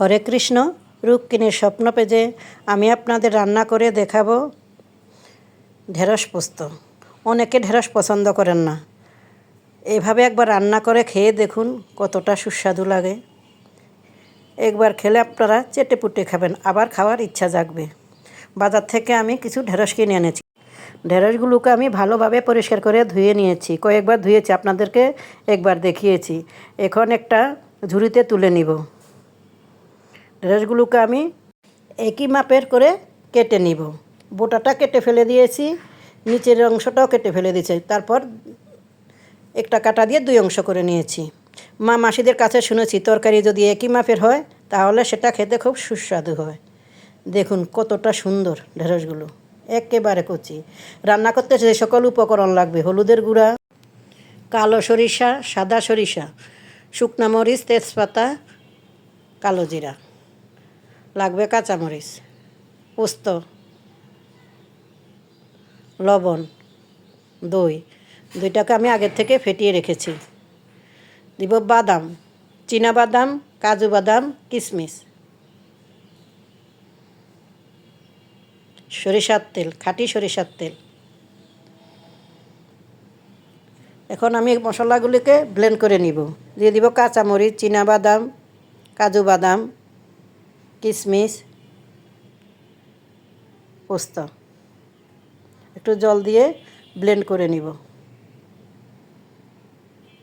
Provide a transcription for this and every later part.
হরে কৃষ্ণ রুক্মিণীর স্বপ্ন পেজে আমি আপনাদের রান্না করে দেখাবো ঢেঁড়স পোস্ত। অনেকে ঢেঁড়স পছন্দ করেন না। এভাবে একবার রান্না করে খেয়ে দেখুন কতটা সুস্বাদু লাগে। একবার খেলে আপনারা চেটে পুটে খাবেন, আবার খাওয়ার ইচ্ছা জাগবে। বাজার থেকে আমি কিছু ঢেঁড়স কিনে এনেছি। ঢেঁড়সগুলোকে আমি ভালোভাবে পরিষ্কার করে ধুয়ে নিয়েছি। কয়েকবার ধুয়েছি, আপনাদেরকে একবার দেখিয়েছি। এখন একটা ঝুড়িতে তুলে নিব। ঢেঁড়সগুলোকে আমি একই মাপের করে কেটে নিব। বোটাটা কেটে ফেলে দিয়েছি, নিচের অংশটাও কেটে ফেলে দিয়েছি। তারপর একটা কাটা দিয়ে দুই অংশ করে নিয়েছি। মা মাসিদের কাছে শুনেছি, তরকারি যদি একই মাপের হয়, তাহলে সেটা খেতে খুব সুস্বাদু হয়। দেখুন কতটা সুন্দর ঢেঁড়সগুলো, একেবারে কচি। রান্না করতে যে সকল উপকরণ লাগবে, হলুদের গুঁড়া, কালো সরিষা, সাদা সরিষা, শুকনা মরিচ, তেজপাতা, কালো জিরা। লাগবে কাঁচামরিচ, পোস্ত, লবণ, দই, দুইটাকে আমি আগের থেকে ফেটিয়ে রেখেছি। দিব বাদাম বাদাম কাজু বাদাম কিশমিশ সরিষার তেল, খাঁটি সরিষার তেল। এখন আমি মশলাগুলিকে ব্লেন্ড করে নিব। দিয়ে দিব কাঁচামরিচ বাদাম কাজু বাদাম কিশমিশ পোস্ত। একটু জল দিয়ে ব্লেন্ড করে নিব।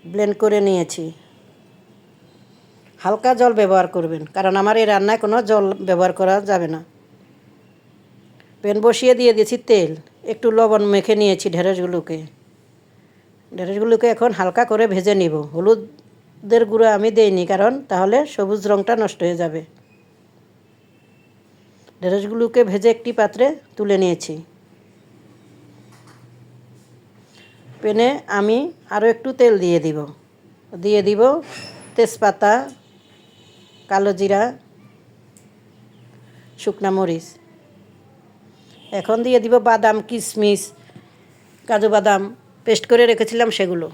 ব্লেন্ড করে নিয়েছি। হালকা জল ব্যবহার করবেন, কারণ আমার এই রান্নায় কোনো জল ব্যবহার করা যাবে না। প্যান বসিয়ে দিয়ে দিয়েছি তেল। একটু লবণ মেখে নিয়েছি ঢেঁড়সগুলোকে। ঢেঁড়সগুলোকে এখন হালকা করে ভেজে নিব। হলুদের গুঁড়ো আমি দেইনি, কারণ তাহলে সবুজ রঙটা নষ্ট হয়ে যাবে। ঢেঁড়সগুলোকে ভেজে একটি পাত্রে তুলে নিয়েছি। প্যানে আমি আরও একটু তেল দিয়ে দিব। দিয়ে দিব তেজপাতা, কালো জিরা, শুকনা মরিচ। এখন দিয়ে দিব বাদাম, কিশমিশ, কাজু বাদাম, পেস্ট করে রেখেছিলাম সেগুলো।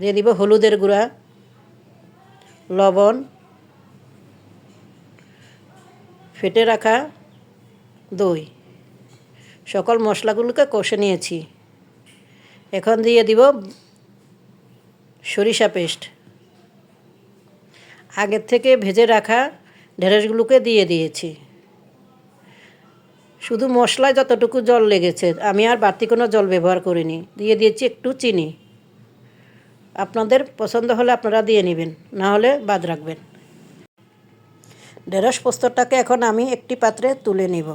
দিয়ে দিব হলুদের গুঁড়া, লবণ ফেটে রাখা দই। সকল মশলাগুলোকে কষে নিয়েছি। এখন দিয়ে দিব সরিষা পেস্ট। আগের থেকে ভেজে রাখা ঢেঁড়সগুলোকে দিয়ে দিয়েছি। শুধু মশলায় যতটুকু জল লেগেছে, আমি আর বাড়তি কোনো জল ব্যবহার করিনি। দিয়ে দিয়েছি একটু চিনি। আপনাদের পছন্দ হলে আপনারা দিয়ে নেবেন, না হলে বাদ রাখবেন। ঢেঁড়স পোস্তটাকে এখন আমি একটি পাত্রে তুলে নিব।